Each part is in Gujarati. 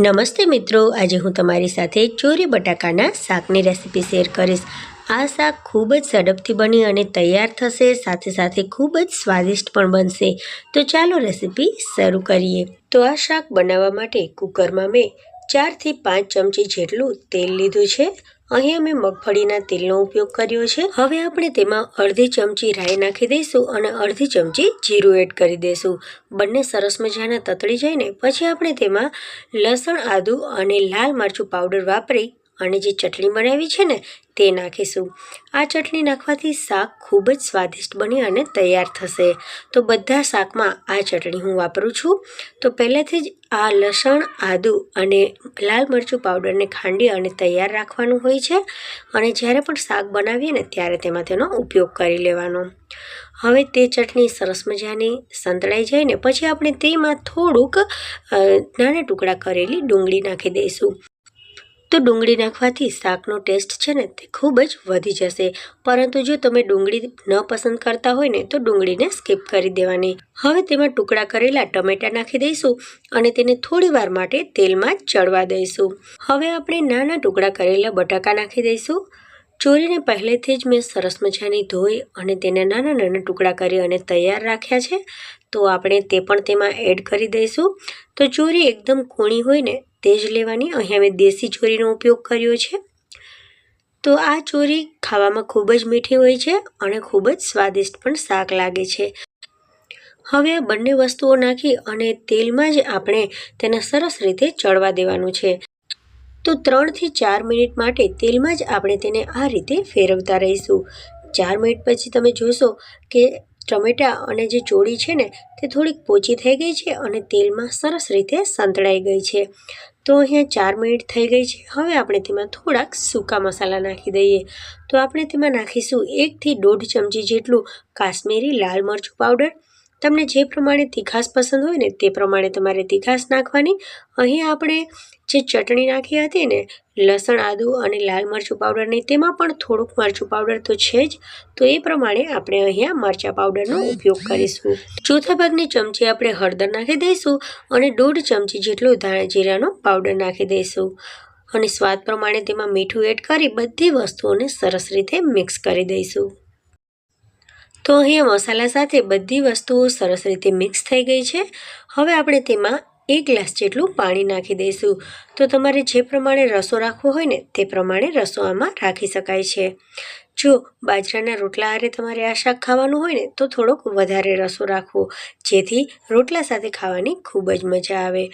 નમસ્તે મિત્રો, આજે હું તમારી સાથે ચોરી બટાકાના શાકની રેસીપી શેર કરીશ. આ શાક ખૂબ જ ઝડપથી બની અને તૈયાર થશે, સાથે સાથે ખૂબ જ સ્વાદિષ્ટ પણ બનશે. તો ચાલો રેસીપી શરૂ કરીએ. તો આ શાક બનાવવા માટે કુકરમાં મેં ચારથી પાંચ ચમચી જેટલું તેલ લીધું છે. અહીંયા મેં મગફળીના તેલનો ઉપયોગ કર્યો છે. હવે આપણે તેમાં અડધી ચમચી રાઈ નાખી દઈશું અને અડધી ચમચી જીરું એડ કરી દઈશું. બંને સરસ મજાના તતળી જઈને પછી આપણે તેમાં લસણ, આદું અને લાલ મરચું પાવડર વાપરી અને જે ચટણી બનાવી છે ને, તે નાખીશું. આ ચટણી નાખવાથી શાક ખૂબ જ સ્વાદિષ્ટ બની અને તૈયાર થશે. તો બધા શાકમાં આ ચટણી હું વાપરું છું. તો પહેલેથી જ આ લસણ, આદુ અને લાલ મરચું પાવડરને ખાંડી અને તૈયાર રાખવાનું હોય છે. અને જ્યારે પણ શાક બનાવીએ ને, ત્યારે તેમાં તેનો ઉપયોગ કરી લેવાનો. હવે તે ચટણી સરસ મજાની સંતળાઈ જાય ને, પછી આપણે તેમાં થોડુંક નાના ટુકડા કરેલી ડુંગળી નાખી દઈશું. તો ડુંગળી નાખવાથી શાકનો ટેસ્ટ છે ને તે ખૂબ જ વધી જશે. પરંતુ જો તમે ડુંગળી ન પસંદ કરતા હોય ને તો ડુંગળીને સ્કીપ કરી દેવાની. હવે તેમાં ટુકડા કરેલા ટમેટા નાખી દઈશું અને તેને થોડી વાર માટે તેલમાં ચડવા દઈશું. હવે આપણે નાના ટુકડા કરેલા બટાકા નાખી દઈશું. ચોરીને પહેલેથી જ મેં સરસ મજાની ધોઈ અને તેને નાના નાના ટુકડા કરી અને તૈયાર રાખ્યા છે. તો આપણે તે પણ તેમાં એડ કરી દઈશું. તો ચોરી એકદમ કૂણી હોય ને તે જ લેવાની. અહીંયા મેં દેશી ચોરીનો ઉપયોગ કર્યો છે. તો આ ચોરી ખાવામાં ખૂબ જ મીઠી હોય છે અને ખૂબ જ સ્વાદિષ્ટ પણ શાક લાગે છે. હવે આ બંને વસ્તુઓ નાખી અને તેલમાં જ આપણે તેને સરસ રીતે ચડવા દેવાનું છે. તો ત્રણથી ચાર મિનિટ માટે તેલમાં જ આપણે તેને આ રીતે ફેરવતા રહીશું. ચાર મિનિટ પછી તમે જોશો કે ટમેટા અને જે ચોળી છે ને, તે થોડીક પોચી થઈ ગઈ છે અને તેલમાં સરસ રીતે સંતળાઈ ગઈ છે. તો અહીંયા ચાર મિનિટ થઈ ગઈ છે. હવે આપણે તેમાં થોડાક સૂકા મસાલા નાખી દઈએ. તો આપણે તેમાં નાખીશું એકથી દોઢ ચમચી જેટલું કાશ્મીરી લાલ મરચું પાવડર તમને જે પ્રમાણે તીખાશ પસંદ હોય ને, તે પ્રમાણે તમારે તીખાશ નાખવાની. અહીં આપણે જે ચટણી નાખી હતી ને, લસણ, આદુ અને લાલ મરચું પાવડરની તેમાં પણ થોડુંક મરચું પાવડર તો છે જ. તો એ પ્રમાણે આપણે અહીંયા મરચા પાવડરનો ઉપયોગ કરીશું. ચોથા ભાગની ચમચી આપણે હળદર નાખી દઈશું અને દોઢ ચમચી જેટલો ધાણા જીરાનો પાવડર નાખી દઈશું. અને સ્વાદ પ્રમાણે તેમાં મીઠું એડ કરી બધી વસ્તુઓને સરસ રીતે મિક્સ કરી દઈશું. તો અહીંયા મસાલા સાથે બધી વસ્તુઓ સરસ રીતે મિક્સ થઈ ગઈ છે. હવે આપણે તેમાં એક ગ્લાસ જેટલું પાણી નાખી દઈશું. તો તમારે જે પ્રમાણે રસો રાખવો હોય ને, તે પ્રમાણે રસો આમાં રાખી શકાય છે. જો બાજરાના રોટલા હારે તમારે આ શાક ખાવાનું હોય ને, તો થોડોક વધારે રસો રાખવો, જેથી રોટલા સાથે ખાવાની ખૂબ જ મજા આવે.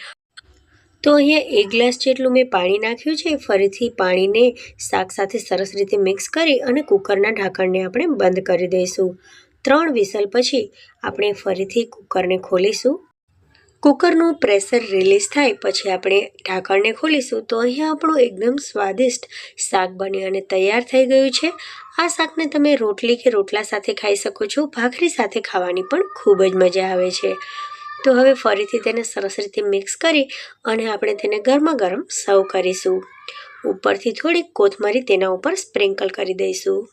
તો અહીંયા એક ગ્લાસ જેટલું મેં પાણી નાખ્યું છે. ફરીથી પાણીને શાક સાથે સરસ રીતે મિક્સ કરી અને કુકરના ઢાંકણને આપણે બંધ કરી દઈશું. ત્રણ વિસલ પછી આપણે ફરીથી કુકરને ખોલીશું. કુકરનું પ્રેશર રિલીઝ થાય, પછી આપણે ઢાંકણને ખોલીશું. તો અહીંયા આપણું એકદમ સ્વાદિષ્ટ શાક બની અને તૈયાર થઈ ગયું છે. આ શાકને તમે રોટલી કે રોટલા સાથે ખાઈ શકો છો. ભાખરી સાથે ખાવાની પણ ખૂબ જ મજા આવે છે. તો હવે ફરીથી તેને સરસ રીતે મિક્સ કરી અને આપણે તેને ગરમા ગરમ સર્વ કરીશું. ઉપરથી થોડીક કોથમરી તેના ઉપર સ્પ્રિંકલ કરી દઈશું.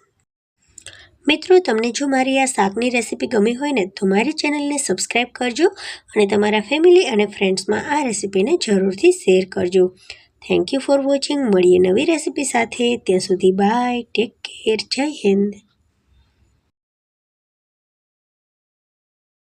મિત્રો, તમને જો મારી આ શાકની રેસીપી ગમી હોય ને, તો મારી ચેનલને સબસ્ક્રાઈબ કરજો અને તમારા ફેમિલી અને ફ્રેન્ડ્સમાં આ રેસીપીને જરૂરથી શેર કરજો. થેન્ક યુ ફોર વોચિંગ મળીએ નવી રેસીપી સાથે. ત્યાં સુધી બાય ટેક કેર જય હિન્દ.